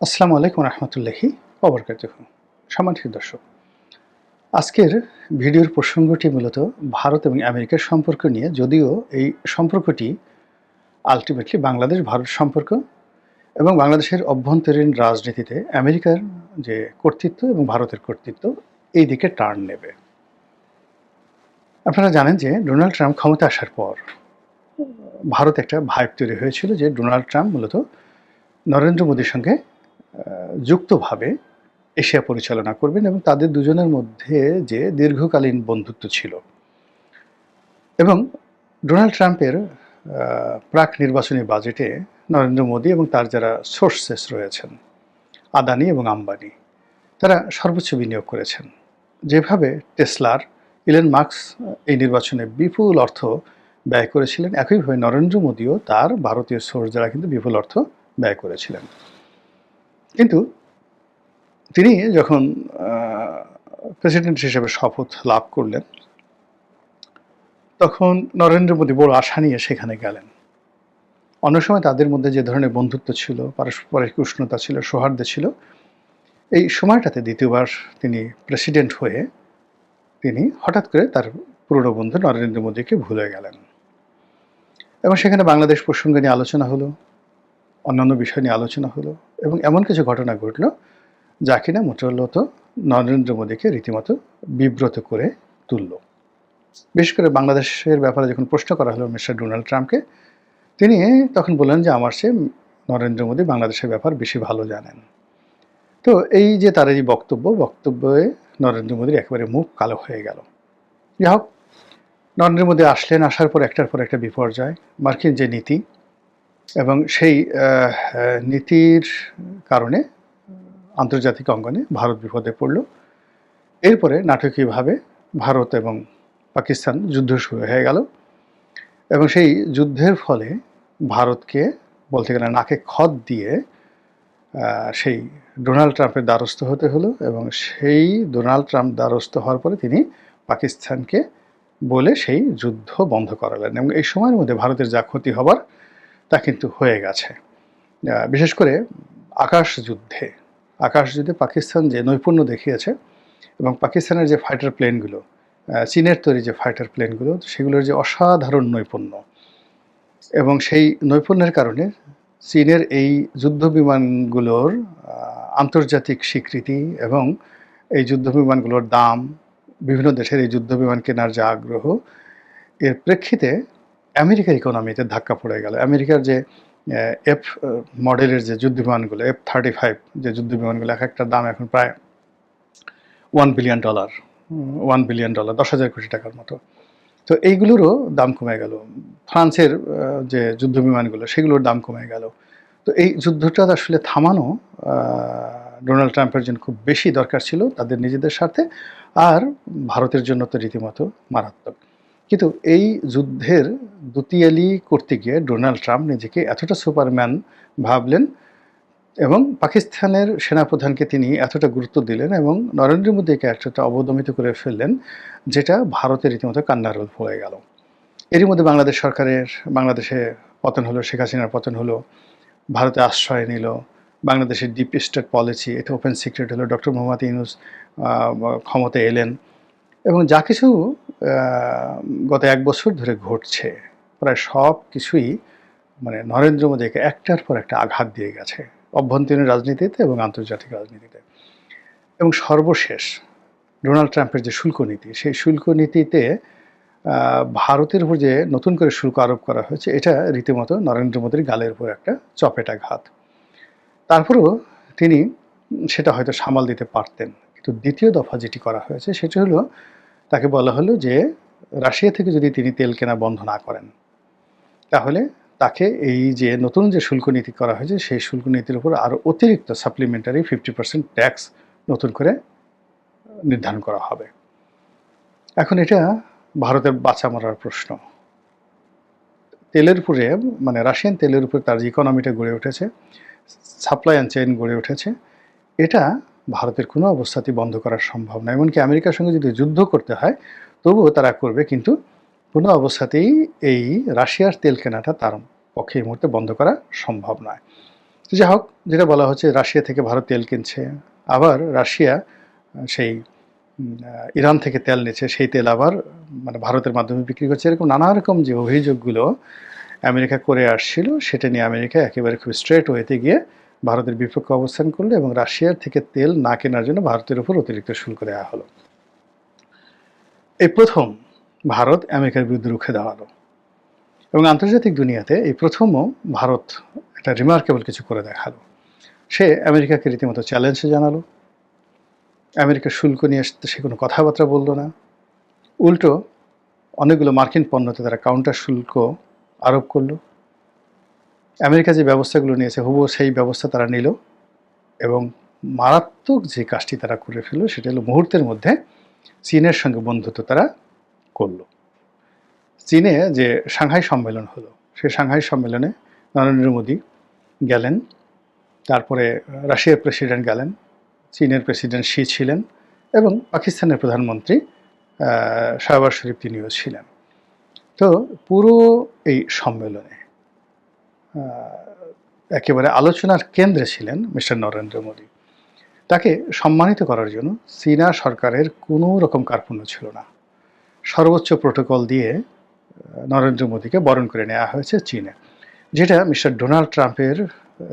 আসসালামু আলাইকুম রহমতুল্লাহি অবরকাত সম্মানিত দর্শক, আজকের ভিডিওর প্রসঙ্গটি মূলত ভারত এবং আমেরিকার সম্পর্ক নিয়ে, যদিও এই সম্পর্কটি আলটিমেটলি বাংলাদেশ, ভারত সম্পর্ক এবং বাংলাদেশের অভ্যন্তরীণ রাজনীতিতে আমেরিকার যে কর্তৃত্ব এবং ভারতের কর্তৃত্ব, এই দিকে টার্ন নেবে। আপনারা জানেন যে ডোনাল্ড ট্রাম্প ক্ষমতা আসার পর ভারত একটা ভাইব তৈরি হয়েছিল যে ডোনাল্ড ট্রাম্প মূলত নরেন্দ্র মোদীর সঙ্গে যুক্তভাবে এশিয়া পরিচালনা করবেন এবং তাদের দুজনের মধ্যে যে দীর্ঘকালীন বন্ধুত্ব ছিল। এবং ডোনাল্ড ট্রাম্পের প্রাক নির্বাচনী বাজেটে নরেন্দ্র মোদী এবং তার যারা সোর্সেস রয়েছেন, আদানি এবং আম্বানি, তারা সর্বোচ্চ বিনিয়োগ করেছেন। যেভাবে টেসলার, ইলেন মার্কস এই নির্বাচনে বিপুল অর্থ ব্যয় করেছিলেন, একইভাবে নরেন্দ্র মোদীও তার ভারতীয় সোর্স যারা কিন্তু বিপুল অর্থ ব্যয় করেছিলেন। কিন্তু তিনি যখন প্রেসিডেন্ট হিসেবে শপথ লাভ করলেন, তখন নরেন্দ্র মোদী বড় আশা নিয়ে সেখানে গেলেন। অন্য সময় তাদের মধ্যে যে ধরনের বন্ধুত্ব ছিল, পারস্পরিক উষ্ণতা ছিল, সৌহার্দ্য ছিল, এই সময়টাতে দ্বিতীয়বার তিনি প্রেসিডেন্ট হয়ে তিনি হঠাৎ করে তার পুরনো বন্ধু নরেন্দ্র মোদীকে ভুলে গেলেন। এবং সেখানে বাংলাদেশ প্রসঙ্গ নিয়ে আলোচনা হলো। অন্যান্য বিষয় নিয়ে আলোচনা হলো এবং এমন কিছু ঘটনা ঘটলো যা কিনা মূলত নরেন্দ্র মোদীকে রীতিমতো বিব্রত করে তুলল। বিশেষ করে বাংলাদেশের ব্যাপারে যখন প্রশ্ন করা হলো মিস্টার ডোনাল্ড ট্রাম্পকে, তিনি তখন বললেন যে, আমার সে নরেন্দ্র মোদী বাংলাদেশের ব্যাপার বেশি ভালো জানেন। তো এই যে তার এই বক্তব্য, বক্তব্যে নরেন্দ্র মোদীর একেবারে মুখ কালো হয়ে গেল। যাই হোক, নরেন্দ্র মোদী আসলেন, আসার পর একটার পর একটা বিপর্যয়। মার্কিন যে নীতি এবং সেই নীতির কারণে আন্তর্জাতিক অঙ্গনে ভারত বিপদে পড়ল। এরপরে নাটকীয়ভাবে ভারত এবং পাকিস্তান যুদ্ধ শুরু হয়ে গেল এবং সেই যুদ্ধের ফলে ভারতকে বলতে গেলে নাকে খত দিয়ে সেই ডোনাল্ড ট্রাম্পের দ্বারস্থ হতে হলো এবং সেই ডোনাল্ড ট্রাম্প দ্বারস্থ হওয়ার পরে তিনি পাকিস্তানকে বলে সেই যুদ্ধ বন্ধ করালেন এবং এই সময়ের মধ্যে ভারতের যা ক্ষতি হবার তা কিন্তু হয়ে গেছে। বিশেষ করে আকাশ যুদ্ধে আকাশ যুদ্ধে পাকিস্তান যে নৈপুণ্য দেখিয়েছে এবং পাকিস্তানের যে ফাইটার প্লেনগুলো চীনের তৈরি যে ফাইটার প্লেনগুলো সেগুলোর যে অসাধারণ নৈপুণ্য এবং সেই নৈপুণ্যের কারণে চীনের এই যুদ্ধ বিমানগুলোর আন্তর্জাতিক স্বীকৃতি এবং এই যুদ্ধ বিমানগুলোর দাম, বিভিন্ন দেশের এই যুদ্ধ বিমান কেনার যে আগ্রহ, এর প্রেক্ষিতে আমেরিকার ইকোনমিতে ধাক্কা পড়ে গেল। আমেরিকার যে এফ মডেলের যে যুদ্ধ বিমানগুলো এফ থার্টি ফাইভ যে যুদ্ধ বিমানগুলো এক একটা দাম এখন প্রায় one billion dollar one billion dollar দশ হাজার কোটি টাকার মতো। তো এইগুলোরও দাম কমে গেল। ফ্রান্সের যে যুদ্ধ বিমানগুলো সেগুলোর দাম কমে গেল। তো এই যুদ্ধটা আসলে থামানো ডোনাল্ড ট্রাম্পের জন্য খুব বেশি দরকার ছিল তাদের নিজেদের স্বার্থে, আর ভারতের জন্য তো রীতিমতো মারাত্মক। কিন্তু এই যুদ্ধের দুতিয়ালি করতে গিয়ে ডোনাল্ড ট্রাম্প নিজেকে এতটা সুপারম্যান ভাবলেন এবং পাকিস্তানের সেনাপ্রধানকে তিনি এতটা গুরুত্ব দিলেন এবং নরেন্দ্র মোদীকে এতটা অবদমিত করে ফেললেন যেটা ভারতের রীতিমতো কান্নার হয়ে গেল। এরই মধ্যে বাংলাদেশ সরকারের বাংলাদেশে পতন হলো শেখ হাসিনার পতন হলো ভারতে আশ্রয় নিল বাংলাদেশের ডিপ স্টেট পলিসি এটা ওপেন সিক্রেট হলো ডক্টর মোহাম্মদ ইউনুস আহ, ক্ষমতায় এলেন। এবং যা কিছু গত এক বছর ধরে ঘটছে, প্রায় সব কিছুই মানে নরেন্দ্র মোদীকে একটার পর একটা আঘাত দিয়ে গেছে, অভ্যন্তরীণ রাজনীতিতে এবং আন্তর্জাতিক রাজনীতিতে। এবং সর্বশেষ, ডোনাল্ড ট্রাম্পের যে শুল্ক নীতি, সেই শুল্ক নীতিতে ভারতের উপর যে নতুন করে শুল্ক আরোপ করা হয়েছে, এটা রীতিমতো নরেন্দ্র মোদীর গালের উপর একটা চপেটাঘাত তারপরেও তিনি সেটা হয়তো সামাল দিতে পারতেন। কিন্তু দ্বিতীয় দফা যেটি করা হয়েছে, সেটি হলো, তাকে বলা হলো যে, রাশিয়া থেকে যদি তিনি তেল কেনা বন্ধ না করেন, তাহলে তাকে এই যে নতুন যে শুল্ক নীতি করা হয়েছে, সেই শুল্ক নীতির উপর আরও অতিরিক্ত সাপ্লিমেন্টারি ফিফটি পার্সেন্ট ট্যাক্স নতুন করে নির্ধারণ করা হবে। এখন এটা ভারতের বাঁচা মরার প্রশ্ন। তেলের উপরে মানে রাশিয়ান তেলের উপর তার ইকোনমিটা গড়ে উঠেছে সাপ্লাই অ্যান্ড চেইন গড়ে উঠেছে, এটা ভারতের কোনো অবস্থাতেই বন্ধ করা সম্ভব না। এমনকি আমেরিকার সঙ্গে যদি যুদ্ধ করতে হয়, তবুও তারা করবে কিন্তু কোনো অবস্থাতেই এই রাশিয়ার তেল কেনাটা তার পক্ষে এই মুহূর্তে বন্ধ করা সম্ভব নয়। তো যাই হোক, যেটা বলা হচ্ছে রাশিয়া থেকে ভারত তেল কিনছে, আবার রাশিয়া সেই ইরান থেকে তেল নিচ্ছে, সেই তেল আবার মানে ভারতের মাধ্যমে বিক্রি করছে। এরকম নানা রকম যে অভিযোগগুলো আমেরিকা করে আসছিল, সেটা নিয়ে আমেরিকা একেবারে খুব স্ট্রেট ওয়েতে গিয়ে ভারতের বিপক্ষে অবস্থান করল এবং রাশিয়ার থেকে তেল না কেনার জন্য ভারতের উপর অতিরিক্ত শুল্ক দেওয়া হলো। এই প্রথম ভারত আমেরিকার বিরুদ্ধে রুখে দাঁড়াল। এবং আন্তর্জাতিক দুনিয়াতে এই প্রথমও ভারত একটা রিমার্কেবল কিছু করে দেখাল। সে আমেরিকাকে রীতিমতো চ্যালেঞ্জ জানালো। আমেরিকার শুল্ক নিয়ে সে কোনো কথাবার্তা বলল না। উল্টো অনেকগুলো মার্কিন পণ্যতে তারা কাউন্টার শুল্ক আরোপ করল। আমেরিকা যে ব্যবস্থাগুলো নিয়েছে, হুবহু সেই ব্যবস্থা তারা নিল এবং মারাত্মক যে কাজটি তারা করে ফেলল, সেটা হলো মুহূর্তের মধ্যে চীনের সঙ্গে বন্ধুত্ব তারা করল। চীনে যে সাংহাই সম্মেলন হলো সেই সাংহাই সম্মেলনে নরেন্দ্র মোদী গেলেন, তারপরে রাশিয়ার প্রেসিডেন্ট গেলেন, চীনের প্রেসিডেন্ট শি ছিলেন এবং পাকিস্তানের প্রধানমন্ত্রী শাহবাজ শরীফ তিনিও ছিলেন। তো পুরো এই সম্মেলনে একেবারে আলোচনার কেন্দ্রে ছিলেন মিস্টার নরেন্দ্র মোদী। তাকে সম্মানিত করার জন্য চীনা সরকারের কোনো রকম কার্পণ্য ছিল না। সর্বোচ্চ প্রোটোকল দিয়ে নরেন্দ্র মোদীকে বরণ করে নেওয়া হয়েছে চীনে, যেটা মিস্টার ডোনাল্ড ট্রাম্পের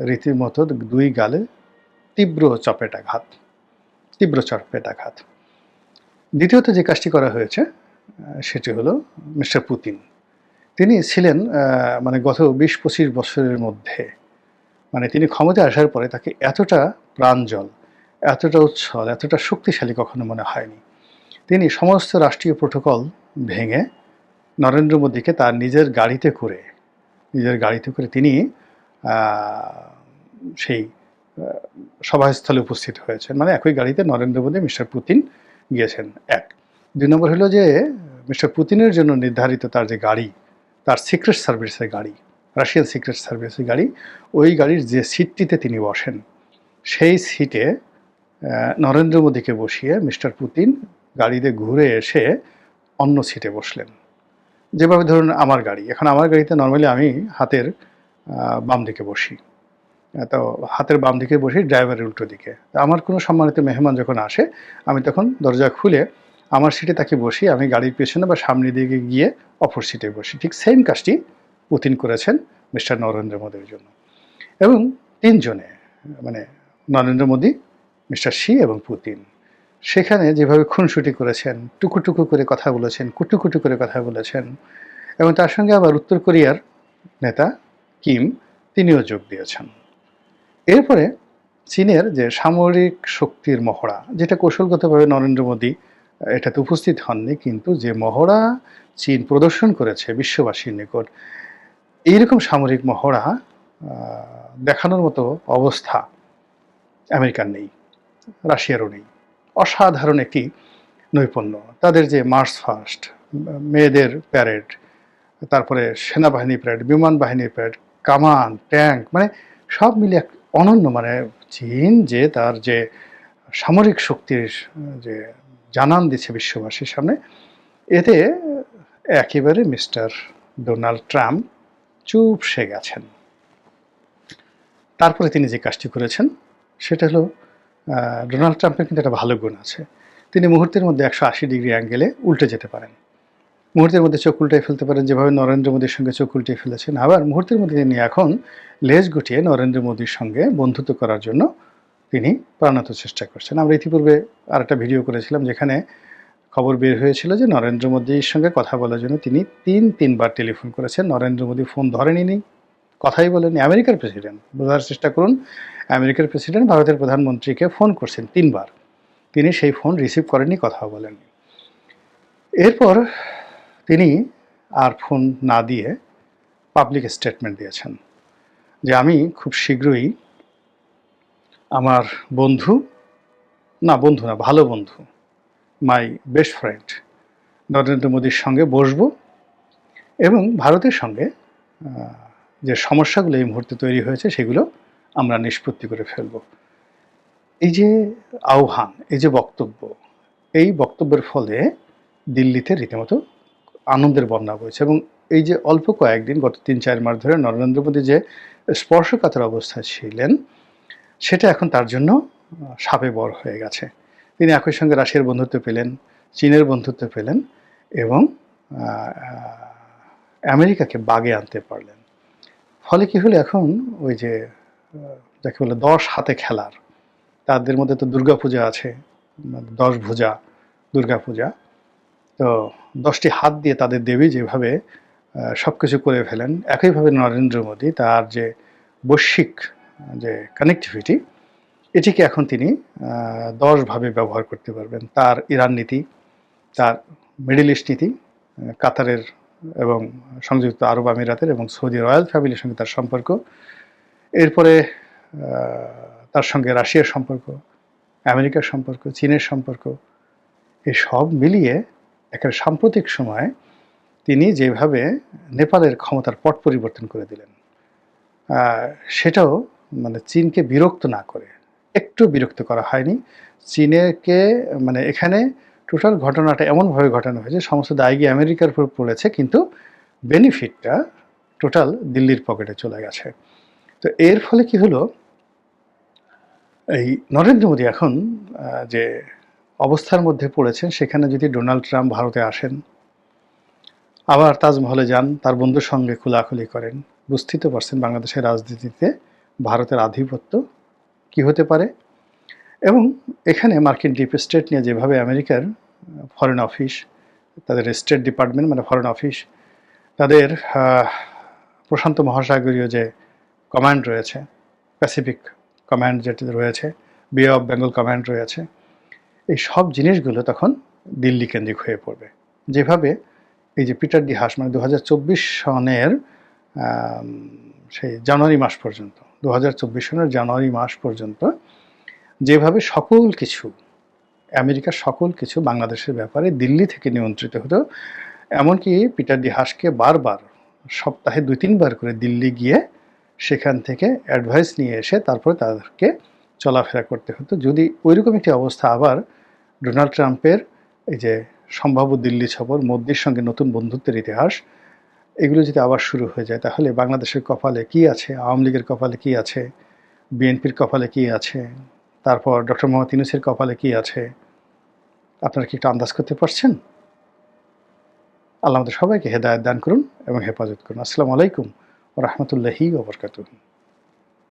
রীতিমতো দুই গালে তীব্র চপেটাঘাত তীব্র চপেটাঘাত। দ্বিতীয়ত যে কাজটি করা হয়েছে সেটি হলো মিস্টার পুতিন। তিনি ছিলেন মানে গত বিশ পঁচিশ বছরের মধ্যে। মানে তিনি ক্ষমতায় আসার পরে তাকে এতটা প্রাঞ্জল এতটা উচ্ছল, এতটা শক্তিশালী কখনো মনে হয়নি। তিনি সমস্ত রাষ্ট্রীয় প্রোটোকল ভেঙে নরেন্দ্র মোদীকে তার নিজের গাড়িতে করে, নিজের গাড়িতে করে তিনি সেই সভাস্থলে উপস্থিত হয়েছেন। মানে একই গাড়িতে নরেন্দ্র মোদী, মিস্টার পুতিন গিয়েছেন, এক। দুই নম্বর হলো যে, মিস্টার পুতিনের জন্য নির্ধারিত তার যে গাড়ি তার সিক্রেট সার্ভিসের গাড়ি রাশিয়ান সিক্রেট সার্ভিসের গাড়ি, ওই গাড়ির যে সিটটিতে তিনি বসেন, সেই সিটে নরেন্দ্র মোদীকে বসিয়ে মিস্টার পুতিন গাড়িতে ঘুরে এসে অন্য সিটে বসলেন। যেভাবে ধরুন আমার গাড়ি, এখন আমার গাড়িতে নর্মালি আমি হাতের বাম দিকে বসি। তো হাতের বাম দিকে বসি ড্রাইভারের উল্টো দিকে। আমার কোনো সম্মানিত মেহমান যখন আসে, আমি তখন দরজা খুলে আমার সিটে তাকে বসি আমি গাড়ির পেছনে বা সামনে দিকে গিয়ে অপর সিটে বসি। ঠিক সেম কাজটি পুতিন করেছেন মিস্টার নরেন্দ্র মোদীর জন্য। এবং তিনজনে মানে নরেন্দ্র মোদী মিস্টার শি এবং পুতিন, সেখানে যেভাবে খুনসুটি করেছেন, টুকুটুকু করে কথা বলেছেন, কুটুকুটু করে কথা বলেছেন, এবং তার সঙ্গে আবার উত্তর কোরিয়ার নেতা কিম, তিনিও যোগ দিয়েছেন। এরপরে চীনের যে সামরিক শক্তির মহড়া, যেটা কৌশলগতভাবে নরেন্দ্র মোদী এটাতে উপস্থিত হননি, কিন্তু যে মহড়া চীন প্রদর্শন করেছে বিশ্ববাসীর নিকট, এইরকম সামরিক মহড়া দেখানোর মতো অবস্থা আমেরিকার নেই, রাশিয়ারও নেই। অসাধারণ একটি নৈপুণ্য। তাদের যে মার্চ ফার্স্ট মেয়েদের প্যারেড তারপরে সেনাবাহিনী প্যারেড বিমান বাহিনীর প্যারেড কামান ট্যাঙ্ক মানে সব মিলে এক অনন্য মানে চীন যে তার যে সামরিক শক্তির যে জানান দিচ্ছে বিশ্ববাসীর সামনে। এতে একেবারে মিস্টার ডোনাল্ড ট্রাম্প চুপ সে গেছেন। তারপরে তিনি যে কাজটি করেছেন, সেটা হলো ডোনাল্ড ট্রাম্পের কিন্তু একটা ভালো গুণ আছে। তিনি মুহূর্তের মধ্যে একশো আশি ডিগ্রি অ্যাঙ্গেলে উল্টে যেতে পারেন। মুহূর্তের মধ্যে চোখ উল্টে ফেলতে পারেন, যেভাবে নরেন্দ্র মোদীর সঙ্গে চোখ উল্টে ফেলেছেন। আবার মুহূর্তের মধ্যে তিনি এখন লেজ গুটিয়ে নরেন্দ্র মোদীর সঙ্গে বন্ধুত্ব করার জন্য তিনি প্রাণাত চেষ্টা করছেন। আমরা ইতিপূর্বে আর একটা ভিডিও করেছিলাম যেখানে খবর বের হয়েছিল যে নরেন্দ্র মোদীর সঙ্গে কথা বলার জন্য তিনি তিন, তিনবার টেলিফোন করেছেন। নরেন্দ্র মোদী ফোন ধরেনি কথাই বলেনি আমেরিকার প্রেসিডেন্ট, বোঝার চেষ্টা করুন, আমেরিকার প্রেসিডেন্ট ভারতের প্রধানমন্ত্রীকে ফোন করছেন তিনবার। তিনি সেই ফোন রিসিভ করেননি, কথাও বলেননি। এরপর তিনি আর ফোন না দিয়ে পাবলিক স্টেটমেন্ট দিয়েছেন যে আমি খুব শীঘ্রই আমার বন্ধু, না বন্ধু না, ভালো বন্ধু মাই বেস্ট ফ্রেন্ড নরেন্দ্র মোদীর সঙ্গে বসবো এবং ভারতের সঙ্গে যে সমস্যাগুলো এই মুহূর্তে তৈরি হয়েছে সেগুলো আমরা নিষ্পত্তি করে ফেলব। এই যে আহ্বান, এই যে বক্তব্য, এই বক্তব্যের ফলে দিল্লিতে রীতিমতো আনন্দের বন্যা বইছে এবং এই যে অল্প কয়েকদিন, গত তিন চার মাস ধরে নরেন্দ্র মোদী যে স্পর্শকাতর অবস্থায় ছিলেন সেটা এখন তার জন্য সাপে বর হয়ে গেছে। তিনি একই সঙ্গে রাশিয়ার বন্ধুত্ব পেলেন, চীনের বন্ধুত্ব পেলেন এবং আমেরিকাকে বাগে আনতে পারলেন। ফলে কী হলো এখন? ওই যে যাকে বলে দশ হাতে খেলার। তাদের মধ্যে তো দুর্গাপূজা আছে মানে দশ ভুজা দুর্গাপূজা তো দশটি হাত দিয়ে তাদের দেবী যেভাবে সব কিছু করে ফেলেন, একইভাবে নরেন্দ্র মোদী তার যে বৈশ্বিক যে কানেক্টিভিটি এটিকে এখন তিনি দশভাবে ব্যবহার করতে পারবেন। তার ইরান নীতি, তার মিডিল ইস্ট নীতি কাতারের এবং সংযুক্ত আরব আমিরাতের এবং সৌদি রয়্যাল ফ্যামিলির সঙ্গে তার সম্পর্ক। এরপরে তার সঙ্গে রাশিয়ার সম্পর্ক, আমেরিকার সম্পর্ক, চীনের সম্পর্ক এই সব মিলিয়ে একটা সাম্প্রতিক সময়ে তিনি যেভাবে নেপালের ক্ষমতার পট পরিবর্তন করে দিলেন সেটাও মানে চীনকে বিরক্ত না করে। একটু বিরক্ত করা হয়নি। চীনেরকে মানে এখানে টোটাল ঘটনাটা এমনভাবে ঘটানো হয়েছে, সমস্ত দায় গিয়ে আমেরিকার উপর পড়েছে, কিন্তু বেনিফিটটা টোটাল দিল্লির পকেটে চলে গেছে। তো এর ফলে কি হলো? এই নরেন্দ্র মোদী এখন যে অবস্থার মধ্যে পড়েছেন, সেখানে যদি ডোনাল্ড ট্রাম্প ভারতে আসেন, আবার তাজমহলে যান, তার বন্ধুর সঙ্গে খোলাখুলি করেন, বুঝতেই তো পারছেন বাংলাদেশের রাজনীতিতে ভারতের আধিপত্য কি হতে পারে? এবং এখানে মার্কিন ডিপ স্টেট নিয়ে যেভাবে আমেরিকার ফরেন অফিস তাদের স্টেট ডিপার্টমেন্ট মানে ফরেন অফিস তাদের প্রশান্ত মহাসাগরীয় যে কমান্ড রয়েছে প্যাসিফিক কমান্ড যেটা রয়েছে বে অফ বেঙ্গল কমান্ড রয়েছে, এই সব জিনিসগুলো তখন দিল্লি কেন্দ্রিক হয়ে পড়বে। যেভাবে এই যে পিটার ডি হাস মানে দু হাজার চব্বিশ সনের সেই জানুয়ারি মাস পর্যন্ত দু সনের জানুয়ারি মাস পর্যন্ত যেভাবে সকল কিছু, আমেরিকার সকল কিছু বাংলাদেশের ব্যাপারে দিল্লি থেকে নিয়ন্ত্রিত হতো, এমনকি পিটার ডি হাসকে বারবার, সপ্তাহে দুই তিনবার করে দিল্লি গিয়ে সেখান থেকে অ্যাডভাইস নিয়ে এসে তারপরে তাদেরকে চলাফেরা করতে হতো। যদি ওইরকম একটি অবস্থা আবার ডোনাল্ড ট্রাম্পের, এই যে সম্ভাব্য দিল্লি সফর, মোদির সঙ্গে নতুন বন্ধুত্বের ইতিহাস এগুলো যদি আবার শুরু হয়ে যায়, তাহলে বাংলাদেশের কপালে কি আছে? আওয়ামী লীগের কপালে কি আছে? বিএনপির কপালে কি আছে? তারপর ডক্টর মোহাম্মদ ইউনুসের কপালে কি আছে? আপনারা কি একটু আন্দাজ করতে পারছেন? আল্লাহ আমাদের সবাইকে হেদায়ত দান করুন এবং হেফাজত করুন। আসসালামু আলাইকুম রহমতুল্লাহি ওবরকাতুহ